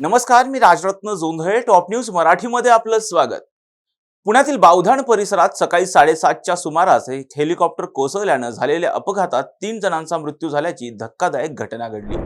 नमस्कार मी Rajratna Jondhale top news मराठीमध्ये आपलं स्वागत. पुण्यातील बावधान परिसरात सकाळी साडेसातच्या सुमारास एक हेलिकॉप्टर कोसळल्यानं झालेल्या अपघातात तीन जणांचा मृत्यू झाल्याची धक्कादायक घटना घडली.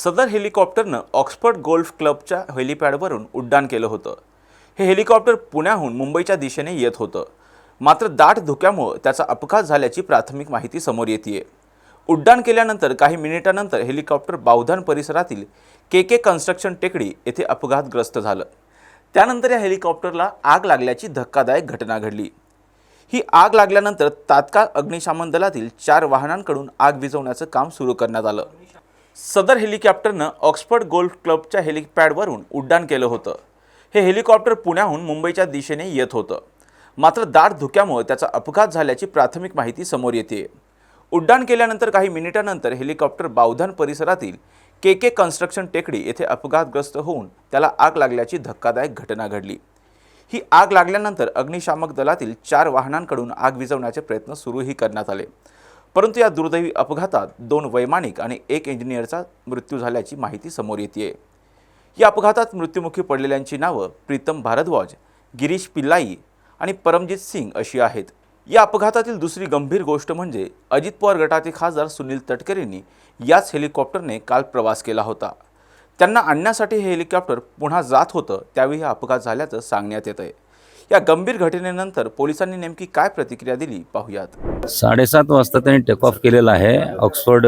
सदर हेलिकॉप्टरनं ऑक्सफर्ड गोल्फ क्लबच्या हेलिपॅडवरून उड्डाण केलं होतं. हे हेलिकॉप्टर पुण्याहून मुंबईच्या दिशेने येत होतं. मात्र दाट धुक्यामुळं त्याचा अपघात झाल्याची प्राथमिक माहिती समोर येते उड्डाण केल्यानंतर काही मिनिटानंतर हेलिकॉप्टर बावधान परिसरातील के के कन्स्ट्रक्शन टेकडी येथे अपघातग्रस्त झालं. त्यानंतर या हेलिकॉप्टरला आग लागल्याची धक्कादायक घटना घडली. ही आग लागल्यानंतर तात्काळ अग्निशामन दलातील चार वाहनांकडून आग विझवण्याचं काम सुरू करण्यात आलं. सदर हेलिकॉप्टरनं ऑक्सफर्ड गोल्फ क्लबच्या हेलिपॅडवरून उड्डाण केलं होतं. हे हेलिकॉप्टर पुण्याहून मुंबईच्या दिशेने येत होतं. मात्र दाट धुक्यामुळे त्याचा अपघात झाल्याची प्राथमिक माहिती समोर येते. उड्डाण केल्यानंतर काही मिनिटानंतर हेलिकॉप्टर बावधान परिसरातील के के कन्स्ट्रक्शन टेकडी येथे अपघातग्रस्त होऊन त्याला आग लागल्याची धक्कादायक घटना घडली. ही आग लागल्यानंतर अग्निशामक दलातील चार वाहनांकडून आग विझवण्याचे प्रयत्न सुरूही करण्यात आले. परंतु या दुर्दैवी अपघातात दोन वैमानिक आणि एक इंजिनियरचा मृत्यू झाल्याची माहिती समोर येते या अपघातात मृत्युमुखी पडलेल्यांची नावं प्रीतम भारद्वाज गिरीश पिल्लाई आणि परमजित सिंग अशी आहेत. या अपघातातील दुसरी गंभीर गोष्ट म्हणजे अजित पवार गटाचे खासदार सुनील तटकरेंनी याच हेलिकॉप्टरने काल प्रवास केला होता. त्यांना आणण्यासाठी हे हेलिकॉप्टर पुन्हा जात होतं त्यावेळी हा अपघात झाल्याचं सांगण्यात येत आहे या गंभीर घटनेनंतर पोलिसांनी नेमकी काय प्रतिक्रिया दिली पाहूयात. साडेसात वाजता त्यांनी टेक ऑफ केलेलं आहे. ऑक्सफर्ड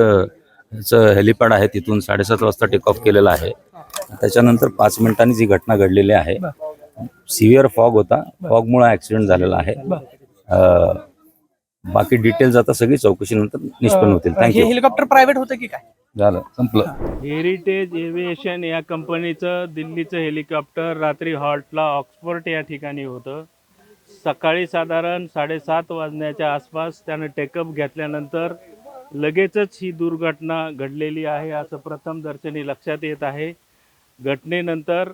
चं हेलिपॅड आहे तिथून साडेसात वाजता टेक ऑफ केलेलं आहे. त्याच्यानंतर पाच मिनिटांनी जी घटना घडलेली आहे सिव्हिअर फॉग होता. फॉगमुळे ॲक्सिडेंट झालेला आहे. बाकी डिटेल्स आता सगळी चौकशीनंतर निष्पन्न होतील. हे थँक्यू हेलिकॉप्टर प्रायव्हेट होतं की काय? झालं संपलं. हेरिटेज एव्हिएशन या कंपनीचं दिल्लीचं हेलिकॉप्टर रात्री हॉल्टला ऑक्सफर्ड या ठिकाणी होतं. सकाळी साधारण साडेसात वाजण्याच्या आसपास त्यानं टेकअप घेतल्यानंतर लगेचच ही दुर्घटना घडलेली आहे असं प्रथम दर्शनी लक्षात येत आहे. घटनेनंतर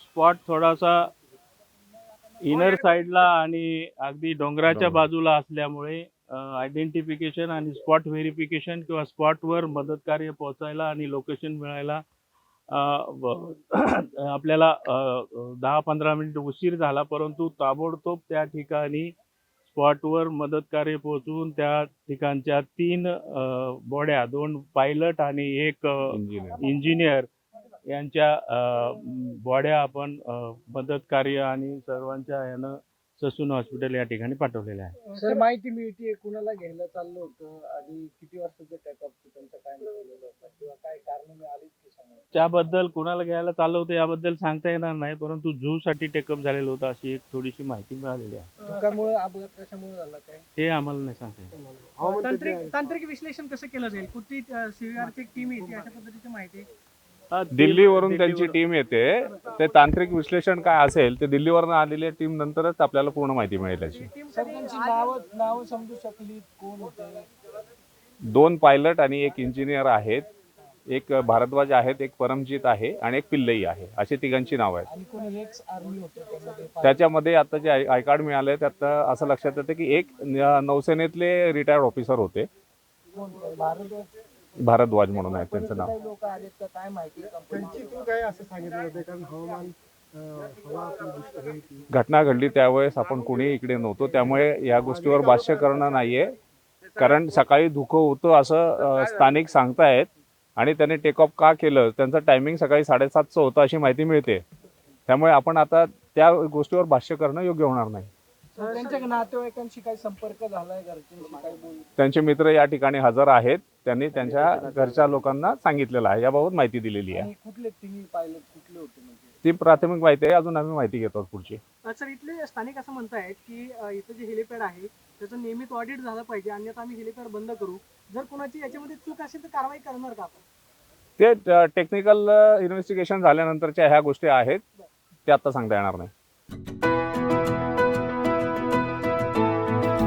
स्पॉट थोडासा इनर साईडला आणि अगदी डोंगराच्या बाजूला असल्यामुळे आयडेंटिफिकेशन आणि स्पॉट व्हेरिफिकेशन किंवा स्पॉटवर मदत कार्य पोहोचायला आणि लोकेशन मिळायला आपल्याला दहा पंधरा मिनिट उशीर झाला परंतु ताबडतोब त्या ठिकाणी स्पॉटवर मदत कार्य पोहोचून त्या ठिकाणच्या तीन बॉड्या दोन पायलट आणि एक इंजिनियर यांच्या बॉड्या आपण मदत कार्य आणि सर्वांच्या यानं ससून हॉस्पिटल या ठिकाणी पाठवलेले आहे. सर माहिती मिळते कुणाला घ्यायला चाललं होतं आणि किती वाजताचं टॅकअप त्यांचं काय किंवा काय कारण मिळाली त्याबद्दल कुणाला घ्यायला चाललं होतं याबद्दल सांगता येणार नाही परंतु झू साठी टेकअप झालेलं होतं अशी एक थोडीशी माहिती मिळालेली आहे. धुक्यामुळे अपघात कशामुळे झाला काय? हे आम्हाला नाही सांगता येत. तांत्रिक तांत्रिक विश्लेषण कसं केलं जाईल? कुठली सीव्हीआरची टीम येते अशा पद्धतीची माहिती दिल्लीवरून त्यांची टीम येते. ते तांत्रिक विश्लेषण काय असेल ते दिल्लीवरून आलेल्या टीम नंतरच आपल्याला पूर्ण माहिती मिळेल याची. सर त्यांची नावं नावं समजू शकली. कोण होते? दोन पायलट आणि एक इंजिनियर आहेत. एक भारद्वाज आहेत एक परमजीत आहे आणि एक पिल्लई आहे. अशी तिघांची नावं आहेत. त्याच्यामध्ये आता जे आय कार्ड मिळाले त्यात असं लक्षात येतं की एक नौसेनेतले रिटायर्ड ऑफिसर होते. भारद्वाज म्हणून आहे त्यांचं नाव. लोक आलेत का? काय माहिती त्यांची तू काय असं सांगितलं होते कारण हवामान अं, हवा आपली घटना घडली त्यावेळेस आपण कोणी इकडे नव्हतो त्यामुळे या गोष्टीवर भाष्य करणं नाहीये. कारण सकाळी धुकं होतं असं अ, स्थानिक सांगतायत आणि त्याने टेक ऑफ का केलं त्यांचं टायमिंग सकाळी साडेसातचं होतं अशी माहिती मिळते. त्यामुळे आपण आता त्या गोष्टीवर भाष्य करणं योग्य होणार नाही. त्यांच्या नातेवाईकांशी काही संपर्क झालाय घरच्यांशी काही बोल त्यांचे मित्र या ठिकाणी हजर आहेत. त्यांनी त्यांच्या घरच्या लोकांना सांगितलेलं आहे. याबाबत माहिती दिलेली आहे. आणि कुठले तिन्ही पायलट कुठले होते म्हणजे? ती प्राथमिक माहिती आहे. अजून आम्ही माहिती घेतो पुढची. सर इथले स्थानिक असं म्हणतायत की अ, इथं जे हेलिपॅड आहे त्याचं नियमित ऑडिट झालं पाहिजे. अन्यथा आम्ही हेलिपॅड बंद करू. जर कोणाची याच्यामध्ये चूक असेल तर कारवाई करणार का आपण? ते टेक्निकल इन्व्हेस्टिगेशन झाल्यानंतरच्या ह्या गोष्टी आहेत. ते आता सांगता येणार नाही.